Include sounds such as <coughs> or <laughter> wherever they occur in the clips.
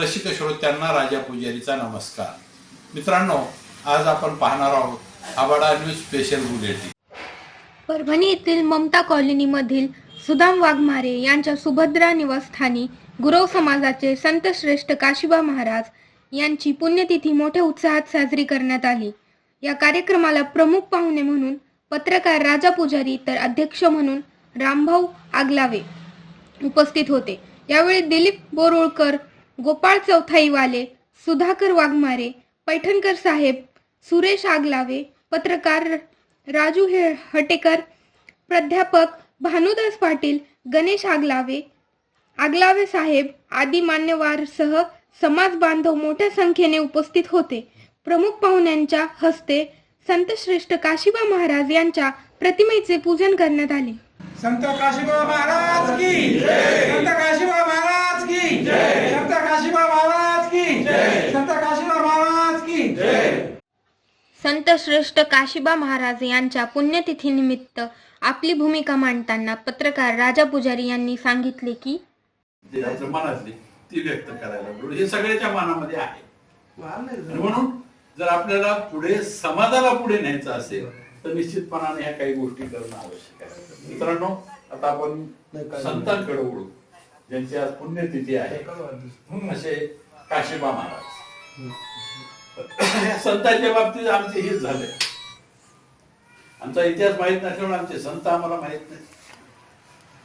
रसिक श्रोत्यांना राजा पुजारीचा नमस्कार. मित्रांनो आज आपण पाहणार आहोत आबाडा न्यूज स्पेशल बुलेटिन. परभणी येथील ममता कॉलनीमधील सुदाम वाघमारे यांच्या सुभद्रा निवासस्थानी गुरव समाजाचे संत श्रेष्ठ काशिबा महाराज यांची पुण्यतिथी मोठ्या उत्साहात साजरी करण्यात आली. या कार्यक्रमाला प्रमुख पाहुणे म्हणून पत्रकार राजा पुजारी तर अध्यक्ष म्हणून रामभाऊ आगलावे उपस्थित होते. यावेळी दिलीप बोरुळकर गोपाळ चौथाईवाले सुधाकर वाघमारे पैठणकर साहेब सुरेश आगलावे पत्रकार राजू हे हटेकर प्राध्यापक भानुदास पाटील गणेश आगलावे आगलावे साहेब आदी मान्यवारसह समाज बांधव मोठ्या संख्येने उपस्थित होते. प्रमुख पाहुण्यांच्या हस्ते संतश्रेष्ठ काशीबा महाराज यांच्या प्रतिमेचे पूजन करण्यात आले. संत काशीबा महाराज की संत काशीबा महाराज की? संत काशीबा महाराज की? संत काशीबा महाराज की? संत श्रेष्ठ काशिबा महाराज यांच्या पुण्यतिथीनिमित्त आपली भूमिका मांडताना पत्रकार राजा पुजारी यांनी सांगितले की मनातली ती व्यक्त करायला हे सगळ्याच्या मनामध्ये आहे. म्हणून जर आपल्याला पुढे समाजाला पुढे न्यायचं असेल तर निश्चितपणाने ह्या काही गोष्टी करणं आवश्यक आहे. मित्रांनो आता आपण संतांकडे वळू. ज्यांची आज पुण्यतिथी आहे असे काशीबा महाराज. <coughs> संतांच्या बाबतीत आमचे हेच झाले. आमचा इतिहास माहीत नसल्यामुळे आमचे संत आम्हाला माहीत नाही.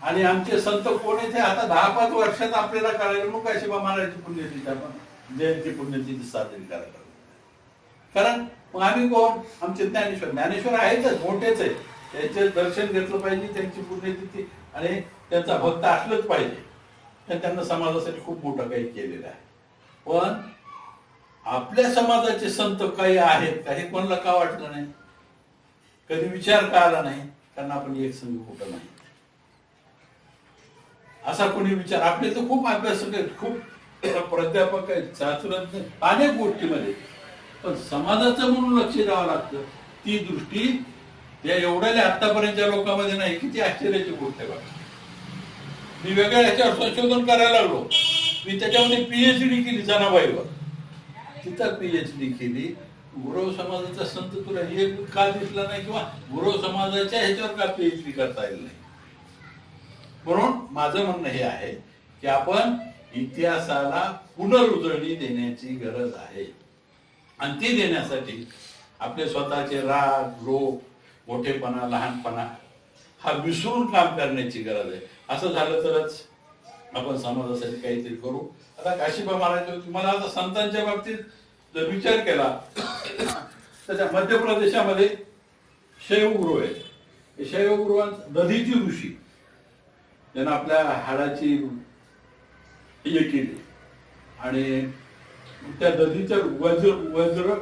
आणि आमचे संत कोण ते आता दहा पाच वर्षात आपल्याला कळायला मग काशिबा महाराजची पुण्यतिथी आपण जयंती पुण्यतिथी साजरी करायला कारण मग आम्ही कोण? आमचे ज्ञानेश्वर. ज्ञानेश्वर आहेतच मोठेच आहे त्यांचे दर्शन घेतलं पाहिजे त्यांची पुण्यतिथी. आणि त्यांचा भक्त असलंच पाहिजे. तर त्यांना समाजासाठी खूप मोठं काही केलेलं आहे. पण आपल्या समाजाचे संत काही आहेत का हे कोणाला का वाटलं नाही? कधी विचार का आला नाही? कारण आपण एक संघ कुठं नाही. असा कोणी विचार आपले तर खूप अभ्यासक आहेत खूप प्राध्यापक आहेत शास्त्रज्ञ अनेक गोष्टीमध्ये. पण समाजाचं म्हणून लक्ष द्यावं लागतं. ती दृष्टी त्या एवढ्या आतापर्यंतच्या लोकांमध्ये नाही किती आश्चर्याची गोष्ट आहे बघा. मी वेगळ्या ह्याच्यावर संशोधन करायला लागलो. मी त्याच्यामध्ये पीएचडी केली जनाबाईवर. तिथं पीएचडी केली. गुरव समाजाचा संत तुला हे का दिसला नाही किंवा गुरव समाजाच्या ह्याच्यावर का पीएचडी करता येईल नाही? म्हणून माझं म्हणणं हे आहे की आपण इतिहासाला पुनरुजळणी देण्याची गरज आहे. आणि ती देण्यासाठी आपले स्वतःचे राग लोक मोठेपणा लहानपणा हा विसरून काम करण्याची गरज आहे. असं झालं तरच आपण समाजासाठी काहीतरी करू. आता काशीबा महाराज मला आता संतांच्या बाबतीत जर विचार केला तर त्या मध्य प्रदेशामध्ये शैवगृह आहे शैवगृहात दधीची ऋषी त्यानं आपल्या हाडाची हे केली. आणि त्या दधीचं वज्र वज्र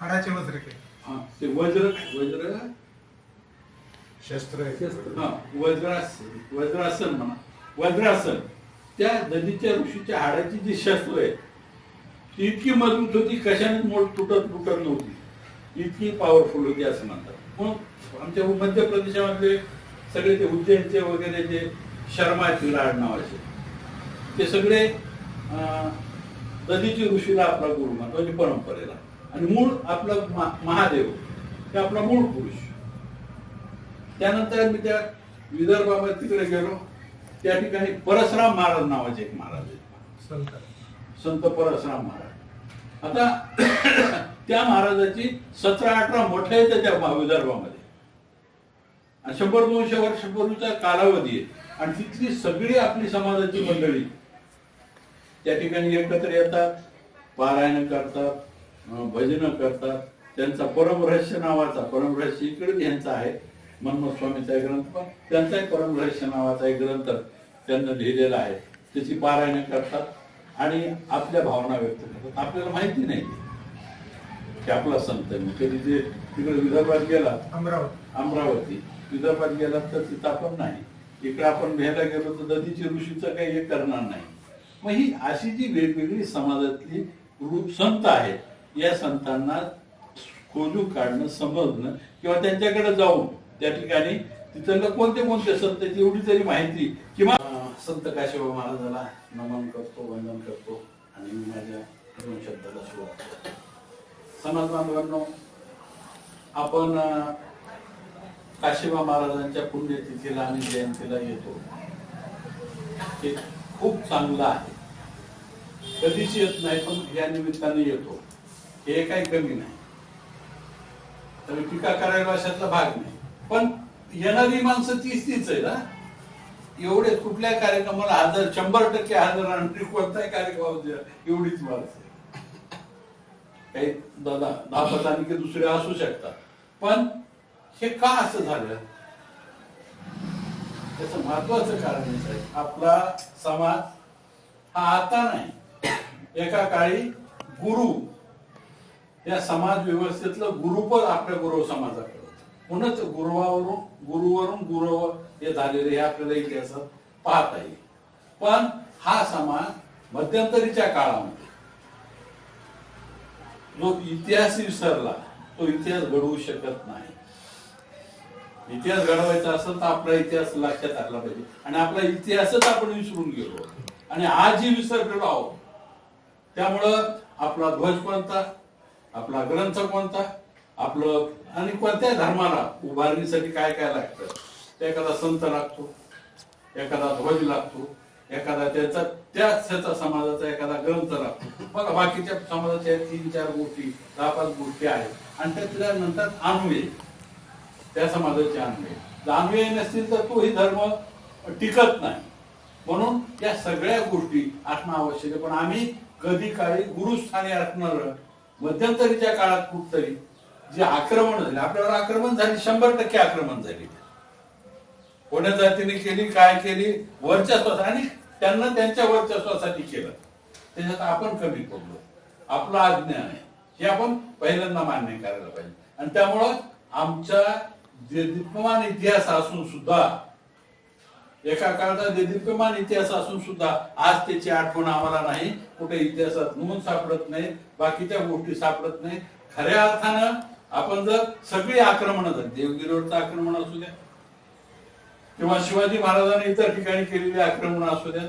हाडाचे वज्र केले. हा, ते वज्र वज्र शस्त्र हा वज्रासन वज्रासन म्हणा. वज्रासन. त्या नदीच्या ऋषीच्या हाडाची जी शस्त्र आहे ती इतकी मजबूत होती कशाने मोड तुटत तुटत नव्हती. इतकी पॉवरफुल होती असं म्हणतात. मग आमच्या मध्य प्रदेशामधले सगळे ते उज्जैनचे वगैरे जे शर्मा चिराड नावाचे ते सगळे नदीची ऋषीला आपला गुरु मानतो म्हणजे परंपरेला. आणि मूळ आपला महादेव हे आपला मूळ पुरुष. त्यानंतर मी त्या विदर्भामध्ये तिकडे गेलो. त्या ठिकाणी परसराम महाराज नावाचे एक महाराज आहेत. संत. संत परसराम महाराज. आता <clears throat> त्या महाराजाची सतरा अठरा मोठे आहेत त्या विदर्भामध्ये. शंभर दोनशे वर्षापूर्वीचा कालावधी आहे. आणि तिथली सगळी आपली समाजाची मंडळी त्या ठिकाणी एकत्र येतात पारायण करतात भजनं करतात. त्यांचा परमरहस्य नावाचा परमरहस्य इकडे यांचा आहे. स्वामीचा एक ग्रंथ पण त्यांचाही परमरहस्य नावाचा एक ग्रंथ त्यांना लिहिलेला आहे. त्याची पारायण करतात आणि आपल्या भावना व्यक्त करतात. आपल्याला माहिती नाही. की आपला संत आहे. कधी ते तिकडे विदर्भात गेला अमरावती. अमरावती. विदर्भात गेला तर तिथं आपण नाही. इकडे आपण घ्यायला गेलो तर दधीची ऋषीचं काही हे करणार नाही. मग ही अशी जी वेगवेगळी समाजातली ऋ- संत आहेत या संतांना खोजू काढणं समजणं किंवा त्यांच्याकडे जाऊन त्या ठिकाणी तिथलं कोणते कोणते संत एवढी तरी माहिती. किंवा संत काशीबा महाराजाला नमन करतो वंदन करतो आणि मी माझ्या दोन शब्दाला सुरुवात करतो. समाज बांधवांनो आपण काशीबा महाराजांच्या पुण्यतिथीला आणि जयंतीला येतो. हे खूप चांगलं आहे. कधीच येत नाही पण या निमित्ताने येतो. हे काही कमी नाही. तर टीका करायला अशातला भाग नाही. पण येणारी माणसं तीच तीच आहे ना एवढे कुठल्या कार्यक्रमाला हजर शंभर टक्के हजर आणखी कोणताही कार्यक्रम एवढीच माणसं काही दादा दापत आणि की दुसरे असू शकतात. पण हे का असं झालं? त्याच महत्वाचं कारण हेच आहे आपला समाज हा आता नाही. एका काळी गुरु या समाज व्यवस्थेतलं गुरुपद आपल्या गुरु समाजाकडे म्हणूनच गुरुवावरून गुरुवरून गुरव हे झालेले हे आपल्याला इतिहासात पाहता येईल. पण हा समाज मध्यंतरीच्या काळामध्ये जो इतिहास विसरला तो इतिहास घडवू शकत नाही. इतिहास घडवायचा असेल तर आपला इतिहास लक्षात आला पाहिजे. आणि आपला इतिहासच आपण विसरून गेलो. आणि आजही विसरलेलो आहोत त्यामुळं आपला ध्वज कोणता? आपला ग्रंथ कोणता? आपलं आणि कोणत्या धर्माला उभारणीसाठी काय काय लागतं? एखादा संत लागतो एखादा ध्वज लागतो एखादा त्याचा त्याच त्याचा समाजाचा एखादा ग्रंथ लागतो. बघा बाकीच्या समाजाच्या तीन चार गोष्टी दहा पाच गोष्टी आहेत. आणि त्यातल्या नंतर अन्वय. त्या समाजाचे अन्वय. अन्वय नसतील तर तोही धर्म टिकत नाही. म्हणून या सगळ्या गोष्टी असणं आवश्यक आहे. पण आम्ही कधी काळी गुरुस्थानी असणार मध्यंतरीच्या काळात कुठतरी जे आक्रमण झाले आपल्यावर आक्रमण झाली शंभर टक्के आक्रमण झाली. कोण्या जातीने केली काय केली वर्चस्व आणि त्यांना त्यांच्या वर्चस्वासाठी केलं. त्याच्यात आपण कमी पडलो. आपलं अज्ञान आहे हे आपण पहिल्यांदा मान्य करायला पाहिजे. आणि त्यामुळं आमच्या जे दीप्यमान इतिहास असून सुद्धा एका काळाचा देदीप्यमान इतिहास असून सुद्धा आज त्याची आठवण आम्हाला नाही कुठे इतिहासात नोंद सापडत नाही बाकीच्या गोष्टी सापडत नाही. खऱ्या अर्थानं आपण जर सगळी आक्रमण झाली देवगिरीवरचं आक्रमण असू द्या किंवा शिवाजी महाराजांनी इतर ठिकाणी केलेली आक्रमण असू द्यात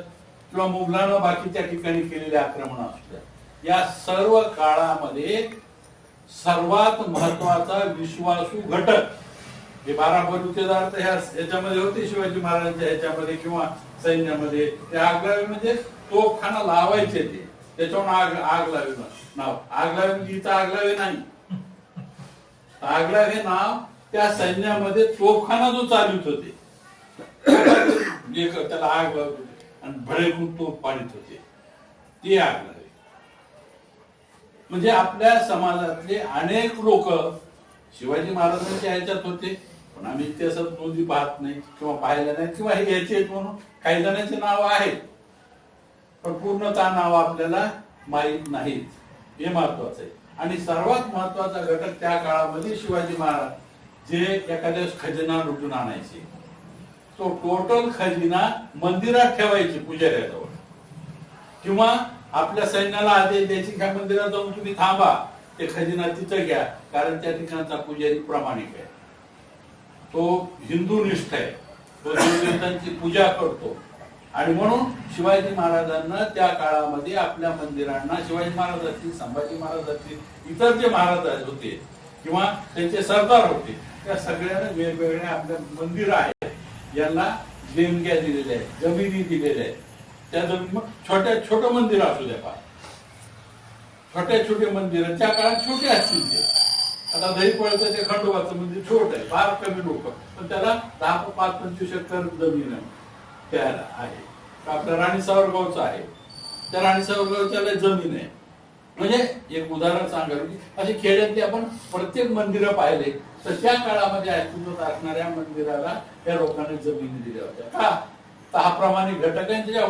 किंवा मुघलानं बाकीच्या ठिकाणी केलेली आक्रमण असू द्या या सर्व काळामध्ये सर्वात महत्त्वाचा विश्वासू घटक हे बारा बलुतेदार तर ह्या ह्याच्यामध्ये होते शिवाजी महाराजांच्या ह्याच्यामध्ये किंवा सैन्यामध्ये ते आगलावे म्हणजे तोफखाना लावायचे ते. त्याच्यावर आग आग लावी नाव आग लावी म्हणजे इथं आगलावे नाही. आगलावे नाव त्या सैन्यामध्ये तोफखाना जो चालवित होते. त्याला आग लावत आणि भडेकून तोफ पाडित होते. ते आग म्हणजे आपल्या समाजातले अनेक लोक शिवाजी महाराजांच्या ह्याच्यात होते पण आम्ही इतिहासात नोंदी पाहत नाही किंवा पाहिल्या नाही किंवा हे याचे आहेत म्हणून काही जणांचे नाव आहेत. पण पूर्णतः नाव आपल्याला माहीत नाहीत. हे महत्वाचं आहे. आणि सर्वात महत्त्वाचा घटक त्या काळामध्ये शिवाजी महाराज जे एखाद्या खजिना लुटून आणायचे. तो टोटल खजिना मंदिरात ठेवायचे पुजाऱ्याजवळ. किंवा आपल्या सैन्याला आदेश द्यायची ह्या मंदिरात जाऊन तुम्ही थांबा ते खजिना तिथं घ्या कारण त्या ठिकाणचा पुजारी प्रामाणिक आहे. तो हिंदू निष्ठ आहे. तो देवदेवतांची पूजा करतो. आणि म्हणून शिवाजी महाराजांना त्या काळामध्ये आपल्या मंदिरांना शिवाजी महाराज असतील संभाजी महाराज असतील इतर जे महाराज होते किंवा त्यांचे सरदार होते त्या सगळ्यांना वेगवेगळ्या आपल्या मंदिर आहेत. यांना देणग्या दिलेल्या आहेत जमिनी दिलेल्या आहेत. त्या जमीन मग छोट्या छोटं मंदिर असू द्या पहा छोट्या छोटे मंदिर त्या काळात छोटे असतील ते. आता दहीपळचं ते खंडोबाचं मंदिर छोट आहे फार कमी लोक. पण त्याला दहा पाच पंचवीस एकर जमीन आहे. त्याला आहे. आपल्या राणी सावरगावचं आहे. त्या राणी सावरगावच्याला जमीन आहे. म्हणजे एक उदाहरण सांगाल की असे खेड्यातले आपण प्रत्येक मंदिरं पाहिले तर त्या काळामध्ये अस्तित्वात असणाऱ्या मंदिराला त्या लोकांनी जमिनी दिल्या होत्या. का? तर हा प्रामाणिक घटक आहे त्याच्या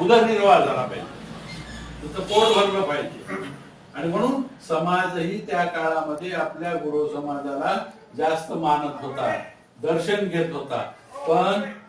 उदरनिर्वाह झाला पाहिजे. त्याचं पोट भरलं पाहिजे. आणि म्हणून समाजही त्या काळामध्ये आपल्या गुरु समाजाला जास्त मानत होता दर्शन घेत होता. पण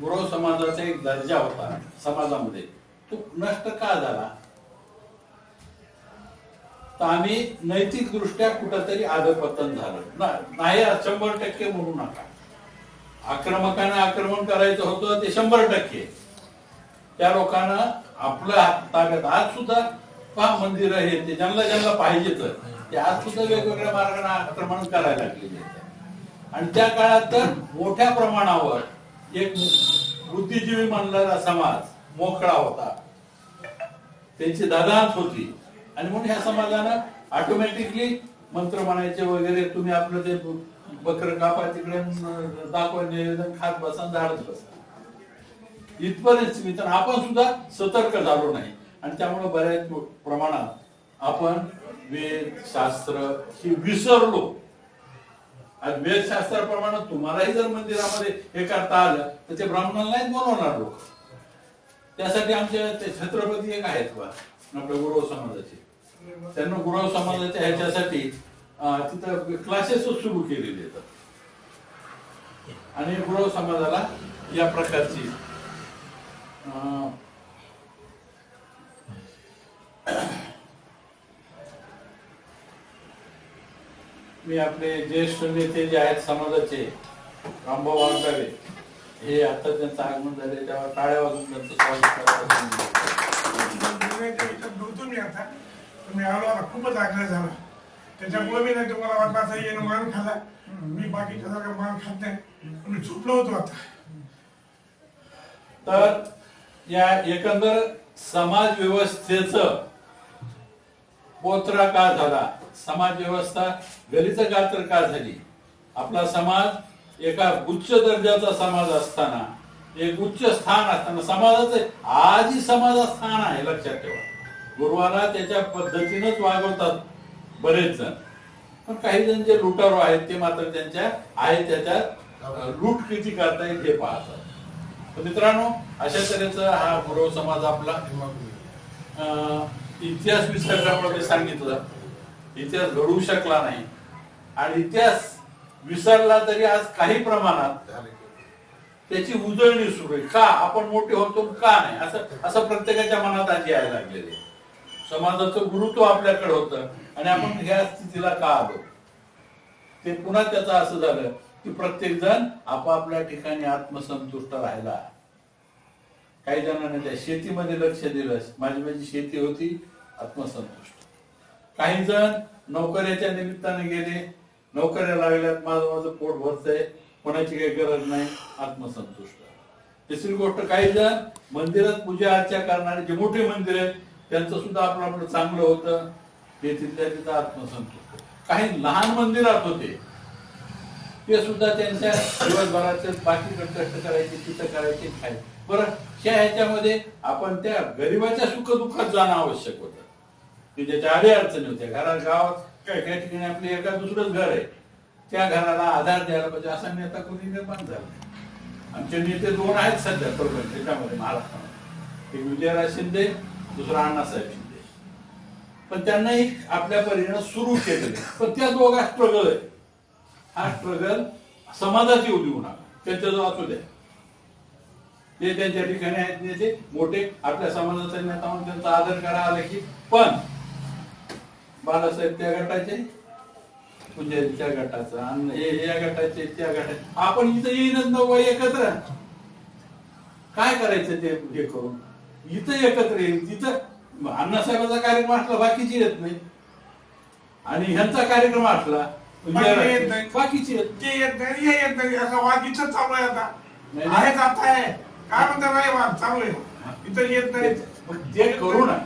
गुरव समाजाचा एक दर्जा होता समाजामध्ये. तो नष्ट का झाला? तर आम्ही नैतिक दृष्ट्या कुठंतरी आदपतन झालं. ना- नाही शंभर टक्के म्हणू नका. आक्रमकांना आक्रमण करायचं होतं ते शंभर टक्के. त्या लोकांना आपलं ताब्यात आज सुद्धा पहा मंदिर आहे ते ज्यांना ज्यांना पाहिजे तर ते आज सुद्धा वेगवेगळ्या मार्गाने आक्रमण करायला लागलेले आणि त्या काळात तर मोठ्या प्रमाणावर एक बुद्धिजीवी म्हणणारा समाज मोकळा होता. त्यांची दादांत होती. आणि म्हणून ह्या समाजानं ऑटोमॅटिकली मंत्र म्हणायचे वगैरे तुम्ही आपलं ते बकर कापा तिकडे दाखवा निवेदन खात बसा झाडच बसा. इथपर्यंत मी तर आपण सुद्धा सतर्क झालो नाही. आणि त्यामुळे बऱ्याच प्रमाणात आपण वेद शास्त्र ही विसरलो. आज वेदशास्त्राप्रमाणे तुम्हालाही जर मंदिरामध्ये हे करता आलं तर ते ब्राह्मणाला नाहीच बोलवणार लोक. त्यासाठी आमचे ते छत्रपती एक आहेत बा आपल्या गुरव समाजाचे. त्यांना गुरव समाजाच्या ह्याच्यासाठी तिथं क्लासेस सुरू केलेले आहेत. आणि गुरव समाजाला या प्रकारची मी आपले ज्येष्ठ नेते जे आहेत समाजाचे रामभाऊ वाघावे हे आता त्यांचं आगमन झाले तेव्हा टाळ्या वाजून त्यांचं स्वागत खूपच आग्रह झाला. त्याच्यामुळे मी नाही तुम्हाला वाटलं असं येणं मान खाल्ला. मी बाकीच्या सारखा मान खात नाही मी चुकलो होतो आता. तर या एकंदर समाज व्यवस्थेच पोत्रा का झाला. समाज व्यवस्था गलित गात्र का झाली? आपला समाज एका उच्च दर्जाचा समाज असताना एक उच्च स्थान असताना समाजाचं आजही समाजात स्थान आहे लक्षात ठेवा. गुरुवाला त्याच्या पद्धतीनंच वागवतात बरेच जण. पण काही जण जे लुटारो आहेत ते मात्र त्यांच्या आहे त्याच्यात लूट किती करता येईल हे पाहतात. मित्रांनो अशा तऱ्हेचा हा गुरव समाज आपला. अं, इतिहास विसर्गामध्ये सांगितलं. इतिहास घडवू शकला नाही. आणि इतिहास विसरला तरी आज काही प्रमाणात त्याची उजळणी सुरू आहे. का? आपण मोठे होतो का नाही? असं असं प्रत्येकाच्या मनात आधी यायला लागलेले. समाजाचं गुरुत्व आपल्याकडे होतं आणि आपण ह्या स्थितीला का आलो? ते पुन्हा त्याचं असं झालं की प्रत्येक जण आपापल्या ठिकाणी आत्मसंतुष्ट राहिला. काही जणांनी त्या शेतीमध्ये लक्ष दिलं. माझी माझी शेती होती आत्मसंतुष्ट. काही जण नोकऱ्याच्या निमित्ताने गेले. नोकऱ्या लागल्यात माझं माझं पोट भरतंय. कोणाची काही गरज नाही आत्मसंतुष्ट. तिसरी गोष्ट काही जण मंदिरात पूजा अर्चा करणारे जे मोठे मंदिर आहेत त्यांचं सुद्धा आपलं आपलं चांगलं होतं. ते तिथल्या तिथं आत्मसंतुष्ट. काही लहान मंदिरात होते ते सुद्धा त्यांच्या दिवसभराचे बाकी कष्ट करायचे तिथं करायचे खायचे. बरं ह्या ह्याच्यामध्ये आपण त्या गरिबाच्या सुख दुःखात जाणं आवश्यक होतं. की ज्याच्या अडचणी होत्या. घरा गावात काय काही ठिकाणी आपले एका दुसरंच घर आहे. त्या घराला आधार द्यायला पाहिजे असा नेता कोणी निर्माण झाला आमचे नेते दोन आहेत सध्या प्रबंध त्याच्यामध्ये महाराष्ट्रामध्ये एक विजयराज शिंदे दुसरा अण्णासाहेब शिंदे. पण त्यांना एक आपल्या परीने सुरू केलेले पण त्या दोघा स्ट्रगल आहे. हा स्ट्रगल समाजात येऊ देऊ नका. त्यांच्याजवळ असू द्या. ते त्यांच्या ठिकाणी आहेत नेते. मोठे आपल्या समाजाचा नेता म्हणून त्यांचा आदर करा आला की पण बाळासाहेब त्या गटाचे? पुजारी त्या गटाचा. आणि हे या गटाचे त्या गटाचे. आपण इथं येईनच नव्वं एकत्र. काय करायचं ते हे करून? इथं एकत्र येईल तिथं अण्णासाहेबाचा कार्यक्रम असला बाकीची येत नाही. आणि ह्यांचा कार्यक्रम असला बाकी येत नाही. बाकीची येत ते येत नाही हे येत नाही. असा वाद चालू आहे आता. नाही. आहेच आता आहे. काय म्हणतात नाही वाद चालू आहे. इथं येत नाही. ते करू नका.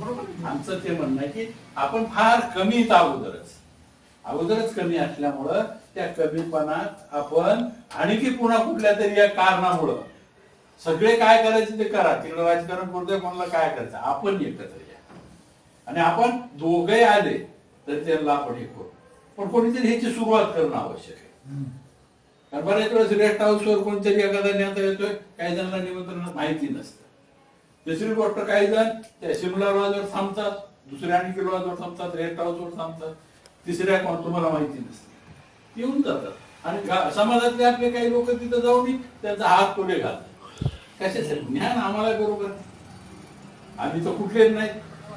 बरोबर आहे. आमचं ते म्हणणं आहे की आपण फार कमी येत अगोदरच. अगोदरच कमी असल्यामुळं त्या कमीपणात आपण आणि की पुन्हा कुठल्या तरी या कारणामुळं सगळे काय करायचे ते करा. तिकडे राजकारण करतोय कोणाला काय करायचं? आपण एकत्र या. आणि आपण दोघे आले तर त्यांना आपण हे करू. पण कोणीतरी ह्याची सुरुवात करणं आवश्यक आहे. कारण बऱ्याच वेळेस रेस्ट हाऊसवर कोणतरी एखादा नेता येतोय काही जणांना निमंत्रण माहिती नसतं. दुसरी गोष्ट काही जण त्या शिमला लॉजवर थांबतात. दुसऱ्या आणि लॉजवर थांबतात रेस्ट जोड थांबतात. तिसऱ्या कोण? तुम्हाला माहिती नसते. येऊन जातात. आणि समाजातले आपले काही लोक तिथं जाऊन त्यांचा हात पुढे घालतात. कशासाठी? ज्ञान आम्हाला बरोबर आम्ही तर कुठलेच नाही.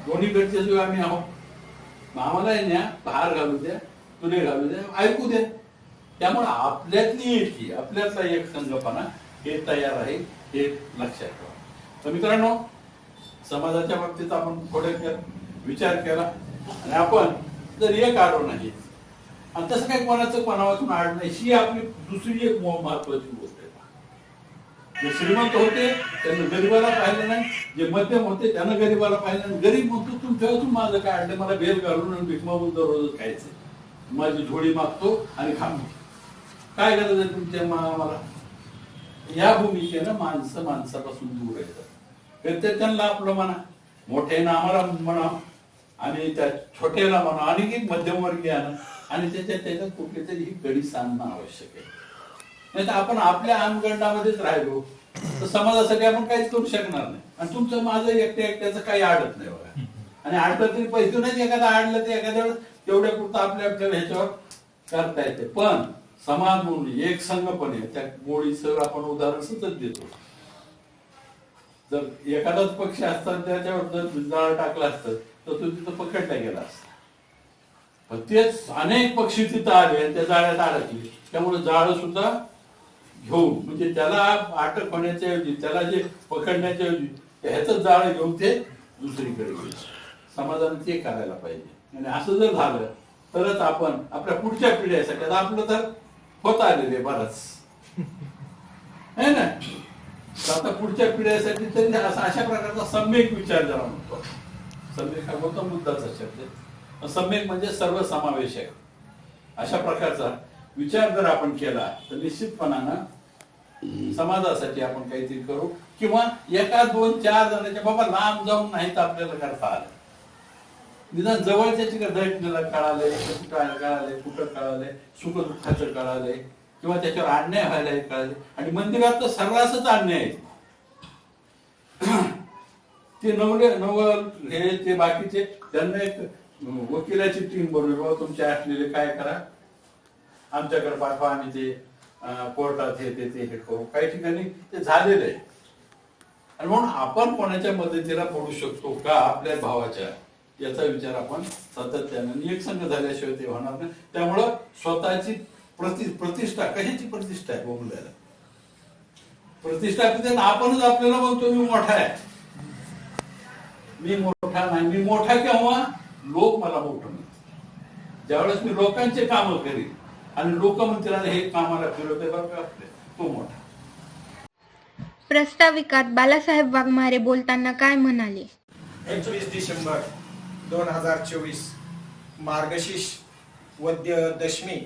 दोन्हीकडचे जो आम्ही आहोत. आम्हाला ज्ञान हार घालू द्या तुले घालू द्या ऐकू द्या. त्यामुळे आपल्यातली एकी आपल्यातला एक संघपणा हे तयार आहे हे लक्षात ठेवा. तर मित्रांनो समाजाच्या बाबतीत आपण थोडे विचार केला. आणि आपण जर एक आलो. नाही आणि तसं काही कोणाचं कोणापासून आड नाही. ही आपली दुसरी एक महत्वाची गोष्ट आहे. जे श्रीमंत होते त्यांना गरीबाला पाहिलं नाही. जे मध्यम होते त्यांना गरीबाला पाहिलं नाही. गरीब म्हणतो तुमच्यापासून माझं काय अडलं मला बेल घालून आणि भीक दररोजच खायचं. माझी झोळी मागतो आणि खांबतो काय गरज आहे तुमच्या मा- मला या भूमिकेनं माणसं माणसापासून दूर येतात तर ते त्यांना आपलं म्हणा. मोठ्यानं आम्हाला म्हणा. आणि त्या छोट्याला म्हणा आणि मध्यमवर्गीयानं आणि त्याच्यात त्याच्यात कुठली तरी ही कडी सांगणं आवश्यक आहे. नाही तर आपण आपल्या आमगंडामध्येच राहिलो तर समाजासाठी आपण काहीच करू शकणार नाही. आणि तुमचं माझं एकट्या एकट्याचं काही आडत नाही बघा. आणि आडलं तरी पैसे नाही एखादा आडलं तर एखाद्या वेळेस तेवढ्या पुरतं आपल्या आपल्याला ह्याच्यावर करता येते. पण समाज म्हणून एक संघपणे त्या गोळीचं आपण उदाहरण सतत देतो. जर एखादाच पक्ष असता त्याच्यावर जर टाकला असतं तर तो तिथं पकडला गेला असता. पण तेच अनेक पक्षी तिथं आले आणि त्या जाळ्यात अडकले. त्यामुळे जाळ सुद्धा घेऊन म्हणजे त्याला अटक होण्याच्या ऐवजी त्याला जे पकडण्याच्या ऐवजी ह्याच जाळ घेऊन ते दुसरीकडे गेले. समाजाने ते करायला पाहिजे. आणि असं जर झालं तरच आपण आपल्या पुढच्या पिढ्यासाठी आता आपलं तर होत आलेले बरंच. है ना? तर आता पुढच्या पिढ्यासाठी तरी असा अशा प्रकारचा सम्यक विचार जरा म्हणतो सम्यक हा गौतम मुद्दाचा शब्द आहे सम्यक म्हणजे सर्वसमावेशक. अशा प्रकारचा विचार जर आपण केला तर निश्चितपणानं समाजासाठी आपण काहीतरी करू. किंवा एका दोन चार जणांच्या बाबा लांब जाऊन नाही तर आपल्याला करता आलं. निदान जवळच्याची का कळाले कुठं कळाले कुठं कळाले सुख दुःखाचं कळाले किंवा त्याच्यावर अन्याय व्हायला कळाले. आणि मंदिरात तर सर्रासच अन्याय आहे. ते नवले नवल हे ते बाकीचे. त्यांना एक वकिलाची टीम बनवली. बाबा तुमचे असलेले काय करा? आमच्याकडे पाठवा आम्ही ते कोर्टात हे ते ते हे करू. काही ठिकाणी ते झालेलं. आहे आणि म्हणून आपण कोणाच्या मदतीला पडू शकतो का? आपल्या भावाच्या. याचा विचार आपण सातत्याने एकसंघ झाल्याशिवाय ते होणार नाही. त्यामुळं स्वतःची प्रति प्रतिष्ठा कशाची प्रतिष्ठा आहे बोंबल्याला? प्रतिष्ठा आपणच आपल्याला म्हणतो मी मोठा आहे. मी मोठा नाही मी मोठा केव्हा लोक मला मोठं म्हणतात. ज्यावेळेस मी लोकांचे कामं करीन आणि लोक म्हणतील "अरे हे कामाला फिरवते बरं आपले? तो मोठा. प्रस्ताविकात बालासाहेब वाघमारे बोलताना काय म्हणाले? एकवीस डिसेंबर दोन हजार चोवीस मार्गशीर्ष वद्य दशमी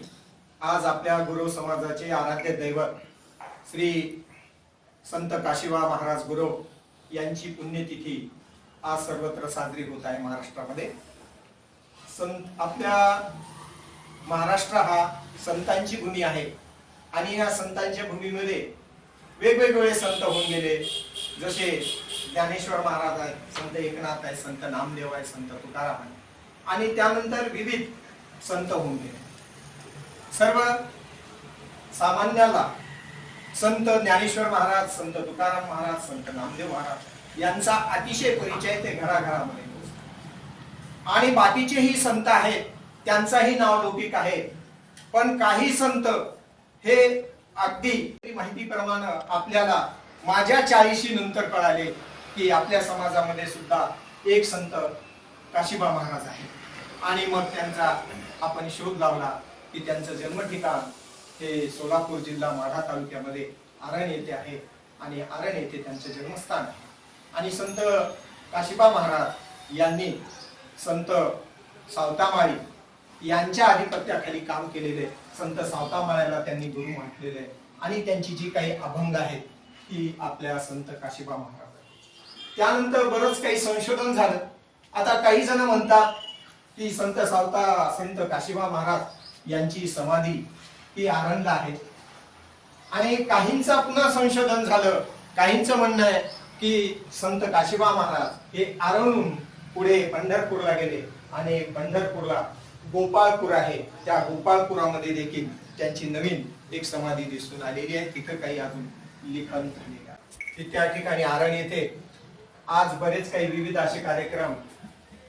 आज आपल्या गुरु समाजाचे आराध्य दैवत श्री संत काशिबा महाराज गुरु यांची पुण्यतिथी आज सर्वत्र साजरी होत आहे महाराष्ट्रामध्ये. संत आपल्या महाराष्ट्र हा संतांची भूमी आहे. आणि या संतांच्या भूमीमध्ये वेगवेगळे संत होऊन गेले. जसे ज्ञानेश्वर महाराज आहेत संत एकनाथ आहे संत नामदेव आहे संत तुकाराम आहे आणि त्यानंतर विविध संत होऊन गेले. सर्व सामान्याला संत ज्ञानेश्वर महाराज संत तुकाराम महाराज संत नामदेव महाराज यांचा अतिशय परिचय ते घराघरामध्ये. आणि बाकीचेही संत आहेत त्यांचाही नाव लौकिक आहे. पण काही संत हे अगदी माहितीप्रमाणे आपल्याला माझ्या चाळीशी नंतर कळाले की आपल्या समाजामध्ये सुद्धा एक संत काशीबा महाराज आहे आणि मग त्यांचा आपण शोध लावला की त्यांचं जन्म ठिकाण हे सोलापूर जिल्हा माढा तालुक्यामध्ये आरण येथे आहे. आणि आरण येथे त्यांचं जन्मस्थान आहे. आणि संत काशिबा महाराज यांनी संत सावतामाळी यांच्या आधिपत्याखाली काम केलेले संत सावतामाळ्याला त्यांनी गुरु म्हटलेले आणि त्यांची जी काही अभंग आहेत ती आपल्या संत काशिबा महाराज. त्यानंतर बरंच काही संशोधन झालं. आता काही जण म्हणतात की संत सावता संत काशिबा महाराज यांची समाधी ही आनंद आहे. आणि काहींचा पुन्हा संशोधन झालं काहींचं म्हणणं आहे की संत काशिबा महाराज हे आरवून पुढे पंढरपूरला गेले आणि पंढरपूरला गोपाळपूर आहे. त्या गोपाळपुरामध्ये देखील त्यांची नवीन एक समाधी दिसून आलेली आहे. तिथं काही अजून लिखाण झालेलं आहे. त्या ठिकाणी आरण येथे आज बरेच काही विविध असे कार्यक्रम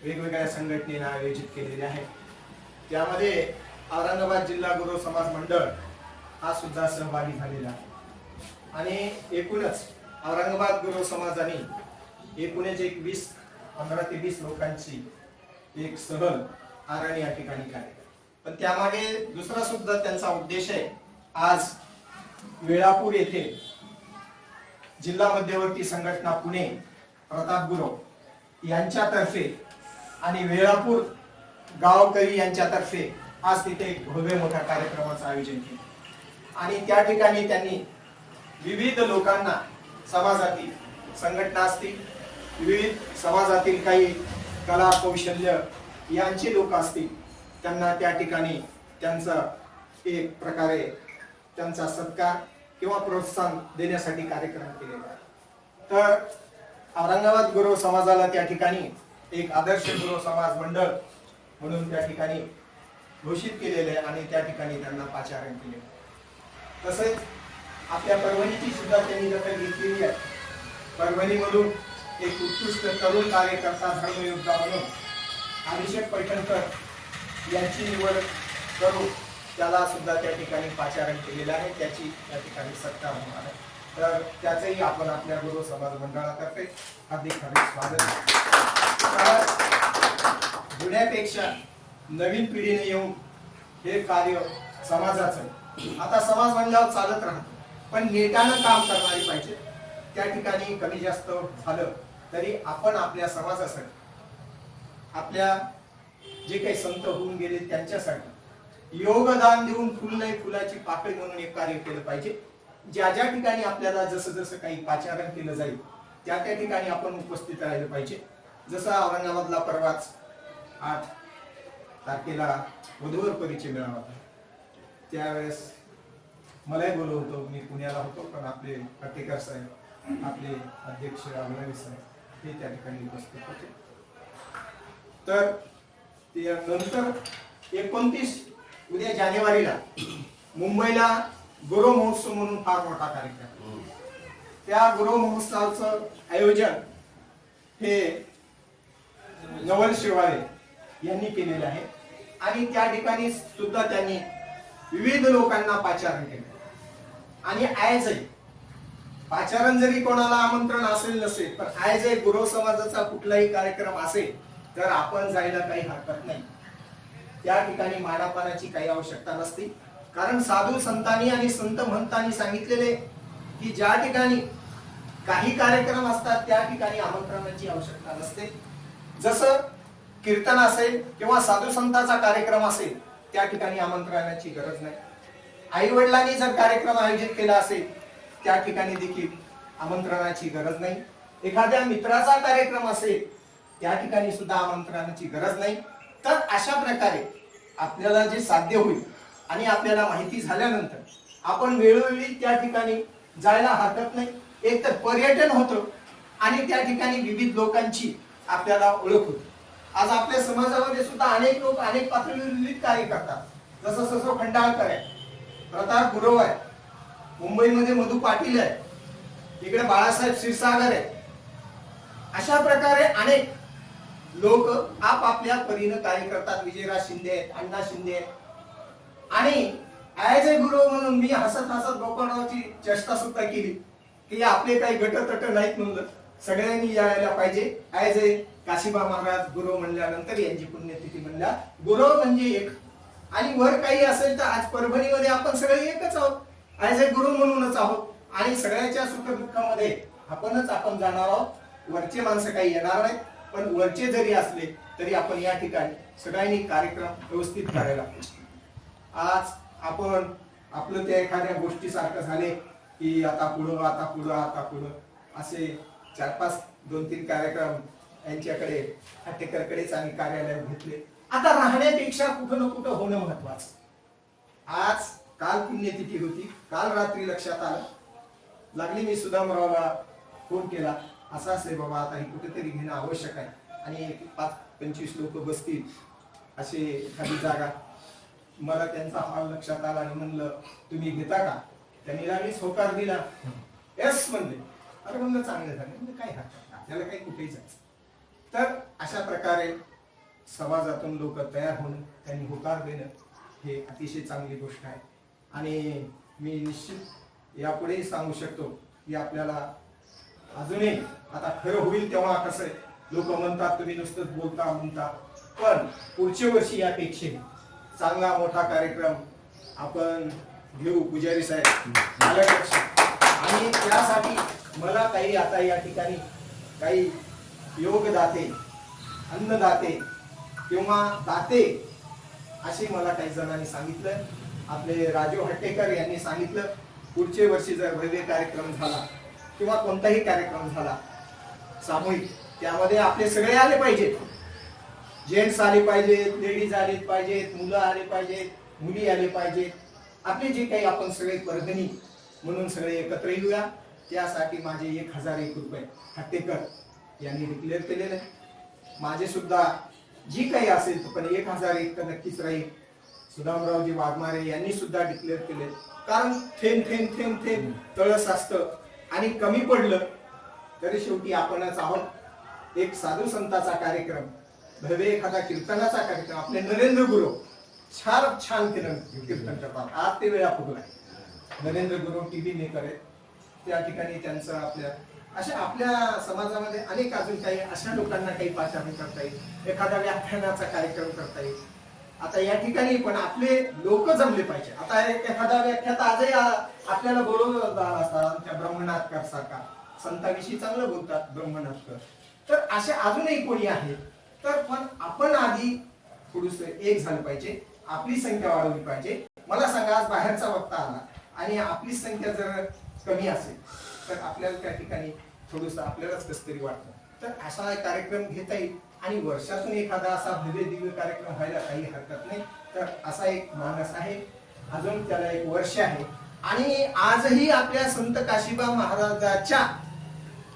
वेगवेगळ्या संघटनेने आयोजित केलेले आहेत. त्यामध्ये औरंगाबाद जिल्हा गुरु समाज मंडळ हा सुद्धा सहभागी झालेला आहे. आणि एकूणच औरंगाबाद गुरु समाजाने एकूणच एक वीस पंधरा ते वीस लोकांची एक सहल आरण या ठिकाणी काढली. पण त्यामागे दुसरा सुद्धा त्यांचा उद्देश आहे आज वेळापूर येथे जिल्हा मध्यवर्ती संघटना पुणे प्रताप गुरव यांच्यातर्फे आणि वेळापूर गावकरी यांच्यातर्फे आज तिथे एक भव्य मोठ्या कार्यक्रमाचं आयोजन केलं. आणि त्या ठिकाणी त्यांनी विविध लोकांना समाजातील संघटना असतील विविध समाजातील काही कला कौशल्य यांचे लोक असतील त्यांना त्या ठिकाणी त्यांचा एक प्रकारे त्यांचा सत्कार किंवा प्रोत्साहन देण्यासाठी कार्यक्रम केलेला आहे. तर औरंगाबाद गुरु समाजाला त्या ठिकाणी एक आदर्श गुरव समाज मंडळ म्हणून त्या ठिकाणी घोषित केलेले आहे आणि त्या ठिकाणी त्यांना पाचारण केले तसेच आपल्या परभणीची सुद्धा त्यांनी दखल घेतलेली आहे. परभणीमधून एक उत्कृष्ट तरुण कार्यकर्ता धर्मयोद्धा म्हणून अभिषेक पैठणकर यांची निवड करून त्याला सुद्धा त्या ठिकाणी पाचारण केलेलं आहे. त्याची त्या ठिकाणी सत्ता होणार आहे. तर त्याचंही आपण आपल्या गुरु समाज मंडळातर्फे हार्दिक हार्दिक स्वागत. तर जुन्यापेक्षा नवीन पिढीने येऊन हे कार्य समाजाचं आता समाज मंडळ चालत राहतं. पण नेटानं काम करणारी पाहिजे. त्या ठिकाणी कमी जास्त झालं तरी आपण आपल्या समाजासाठी आपल्या जे काही संत होऊन गेले त्यांच्यासाठी योगदान देऊन फुल नाही फुलाची पाकळी म्हणून एक कार्य केलं पाहिजे. ज्या ज्या ठिकाणी आपल्याला जसं जसं काही पाचारण केलं जाईल त्या त्या ठिकाणी आपण उपस्थित राहिलं पाहिजे. जसं औरंगाबादला परवाच आठ तारखेला वधूवर परिचय मिळाला होता. त्यावेळेस मलाही बोलवलं होतं मी पुण्याला होतो पण आपले कटेकर साहेब आपले अध्यक्ष अमरावी साहेब हे त्या ठिकाणी उपस्थित होते. तर नंतर एकोणतीस उद्या जानेवारीला मुंबईला गुरु महोत्सव म्हणून फार मोठा कार्यक्रम त्या गुरु महोत्सवाचं आयोजन हे नवल शिवाळे यांनी केलेलं आहे. आणि त्या ठिकाणी सुद्धा त्यांनी विविध लोकांना पाचारण केलं. आणि आयजही पाचारण जरी कोणाला आमंत्रण असेल नसेल पण आयज गुरव गुरु समाजाचा कुठलाही कार्यक्रम असेल तर आपण जायला काही हरकत नाही. त्या ठिकाणी मानापानाची काही आवश्यकता नसते. कारण साधू संतांनी आणि संत महंतांनी सांगितलेले की ज्या ठिकाणी काही कार्यक्रम असतात त्या ठिकाणी आमंत्रणाची आवश्यकता नसते. जसं कीर्तन असेल किंवा साधू संतांचा कार्यक्रम असेल त्या ठिकाणी आमंत्रणाची गरज नाही. आई वडिलांनी जर कार्यक्रम आयोजित केला असेल त्या ठिकाणी देखील आमंत्रणाची गरज नाही. एखाद्या मित्राचा कार्यक्रम असेल त्या ठिकाणी सुद्धा आमंत्रणाची गरज नाही. तर अशा प्रकारे आपल्याला जे साध्य होईल आणि आपल्याला माहिती झाल्यानंतर आपण वेळोवेळी त्या ठिकाणी जायला हरकत नाही. एक तर पर्यटन होतं आणि त्या ठिकाणी विविध लोकांची आपल्याला ओळख होते. आज आपल्या समाजामध्ये सुद्धा अनेक लोक अनेक पातळीवर विविध कार्य करतात. जसं ससो खंडाळकर आहे प्रताप गुरव आहे मुंबईमध्ये मधु पाटील आहे इकडे बाळासाहेब क्षीरसागर आहे. अशा प्रकारे अनेक लोक आपापल्या परीनं कार्य करतात. विजयराज शिंदे अण्णा शिंदे. आणि ऍज ए गुरु म्हणून मी हसत हसत गोपाळरावची चेष्टा सुद्धा केली की आपले काही गटतट नाहीत म्हणलं सगळ्यांनी यायला पाहिजे. ऍज काशीबा महाराज गुरु म्हणल्यानंतर यांची पुण्यतिथी म्हणल्या. गुरु म्हणजे एक. आणि वर काही असेल तर आज परभणीमध्ये आपण सगळे एकच आहोत. ऍज ए गुरु म्हणूनच आहोत. आणि सगळ्याच्या सुख दुःखामध्ये आपणच आपण जाणार आहोत. वरचे माणसं काही येणार नाहीत. पण वरचे जरी असले तरी आपण या ठिकाणी सगळ्यांनी कार्यक्रम व्यवस्थित करायला पाहिजे. आज आपण आपलं त्या एखाद्या गोष्टीसारखं झाले की आता पुढं आता पुढं आता पुढं. असे चार पाच दोन तीन कार्यक्रम यांच्याकडे हट्टेकरकडेच आम्ही कार्यालयात घेतले. आता राहण्यापेक्षा कुठं ना कुठं होणं महत्वाचं. आज काल पुण्यतिथी होती काल रात्री लक्षात आलं. लागली मी सुदामरावला फोन केला. असा असे बाबा आता हे कुठेतरी घेणं आवश्यक आहे. आणि पाच पंचवीस लोक बसतील असे एखादी जागा. मला त्यांचा हॉल लक्षात आला आणि म्हणलं तुम्ही घेता का? त्यांनी लागलीच होकार दिला. यस म्हणले. अरे म्हणलं चांगलं झालं. म्हणजे काय हरकत. आपल्याला काही कुठेही जायचं तर अशा प्रकारे समाजातून लोक तयार होऊन त्यांनी होकार देणं हे अतिशय चांगली गोष्ट आहे. आणि मी निश्चित यापुढेही सांगू शकतो की आपल्याला अजूनही आता खरं होईल तेव्हा कसं लोक म्हणतात तुम्ही नुसतंच बोलता म्हणता. पण पुढच्या वर्षी यापेक्षा चांगला मोठा कार्यक्रम आपण घेऊ पुजारी साहेब. आणि त्यासाठी मला काही आता या ठिकाणी काही योगदाते अन्नदाते किंवा दाते असे मला काही जणांनी सांगितलं. आपले राजीव हट्टेकर यांनी सांगितलं पुढच्या वर्षी जर भव्य कार्यक्रम झाला किंवा कोणताही कार्यक्रम झाला सामूहिक त्यामध्ये आपले सगळे आले पाहिजेत. जेंट्स आले पाहिजेत लेडीज आले पाहिजेत मुलं आले पाहिजेत मुली आले पाहिजेत. आपले जे काही आपण सगळे परभणी म्हणून सगळे एकत्र येऊया. त्यासाठी माझे एक हजार एक रुपये. हट्टेकर यांनी डिक्लेअर केलेलं आहे. माझे सुद्धा जी काही असेल पण एक हजार एक तर नक्कीच राहील. सुदामरावजी वाघमारे यांनी सुद्धा डिक्लेअर केले. कारण थेंब थेंब थेंब थेंब तळस असतं आणि कमी पडलं तरी शेवटी आपणच आहोत. एक साधू संताचा कार्यक्रम भव्य एखादा कीर्तनाचा कार्यक्रम. आपले नरेंद्र गुरु छान छान कीर्तन कीर्तन करतात आज ते वेळा आहे. नरेंद्र गुरु टीव्ही मेकर आहेत. त्या ठिकाणी त्यांचं आपल्या अशा आपल्या समाजामध्ये अनेक अजून काही अशा लोकांना काही पाचारण करता येईल. एखाद्या व्याख्यानाचा कार्यक्रम करता येईल. आता या ठिकाणी पण आपले लोक जमले पाहिजे. आता एखादा व्याख्याता आजही आपल्याला बोलवलं जाणार असतात आमच्या ब्रह्मनाथकर सारखा संतांविषयी चांगलं बोलतात ब्रह्मनाथकर. तर असे अजूनही कोणी आहेत? तर पण आपण आधी थोडस एक झालं पाहिजे. आपली संख्या वाढवली पाहिजे. मला सांगा आज बाहेरचा वक्ता आला आणि आपली संख्या जर कमी असेल तर आपल्याला त्या ठिकाणी थोडस आपल्यालाच कस तरी वाटतं. तर असा कार्यक्रम घेता येईल. आणि वर्षातून एखादा असा भव्य दिव्य कार्यक्रम व्हायला काही हरकत नाही. तर असा एक मानस आहे. अजून त्याला एक वर्ष आहे. आणि आजही आपल्या संत काशीबा महाराजाच्या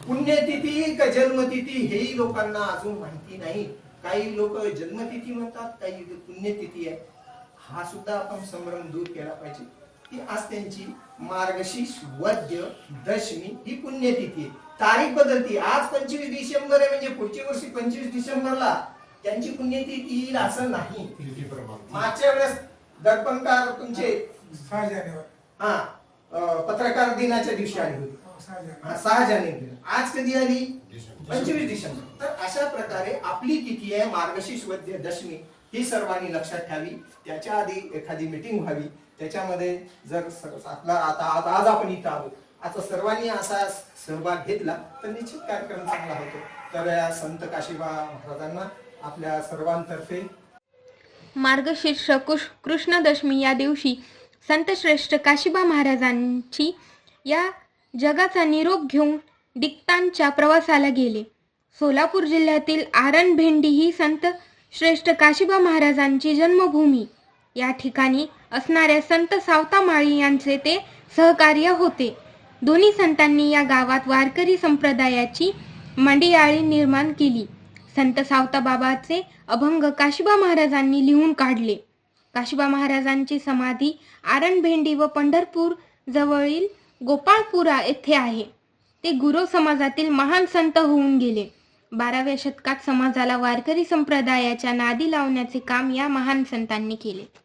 पुण्यतिथी का जन्मतिथी हेही लोकांना अजून माहिती नाही. काही लोक जन्मतिथी म्हणतात काही पुण्यतिथी आहे. हा सुद्धा आपण संभ्रम दूर केला पाहिजे. की आज त्यांची मार्गशीर्ष वद्य दशमी ही पुण्यतिथी. तारीख बदलती आज पंचवीस डिसेंबर आहे म्हणजे पुढच्या वर्षी पंचवीस डिसेंबरला त्यांची पुण्यतिथी येईल असं नाही. मागच्या वेळेस दर्पणकार तुमचे हा पत्रकार दिनाच्या दिवशी आली होती. सहा जानेवारी. हा, सहा जानेवारी. आज कधी आली? पंचवीस डिसेंबर. तर अशा प्रकारे आपली तिथी आहे मार्गशीर्ष वद्य दशमी. ही सर्वांनी लक्षात ठेवावी त्याच्या आधी एखादी मिटिंग व्हावी. त्याच्यामध्ये जर आपला आता आज आज आपण इथं आहोत. आता सर्वांनी असा सहभाग घेतला तर निश्चित कार्यक्रम चांगला होतो. तर या संत काशीबा महाराजांना आपल्या सर्वांतर्फे मार्गशीर्ष कुश- कृष्ण दशमी या दिवशी संतश्रेष्ठ काशीबा महाराजांची या जगाचा निरोप घेऊन डिक्तांच्या प्रवासाला गेले. सोलापूर जिल्ह्यातील आरण भेंडी ही संत श्रेष्ठ काशीबा महाराजांची जन्मभूमी. या ठिकाणी असणाऱ्या संत सावतामाळी यांचे ते सहकार्य होते. दोन्ही संतांनी या गावात वारकरी संप्रदायाची मंडियाळी निर्माण केली. संत सावताबाबाचे अभंग काशिबा महाराजांनी लिहून काढले. काशिबा महाराजांची समाधी आरणभेंडी व पंढरपूर जवळील गोपाळपुरा येथे आहे. ते गुरु समाजातील महान संत होऊन गेले. बाराव्या शतकात समाजाला वारकरी संप्रदायाच्या नादी लावण्याचे काम या महान संतांनी केले.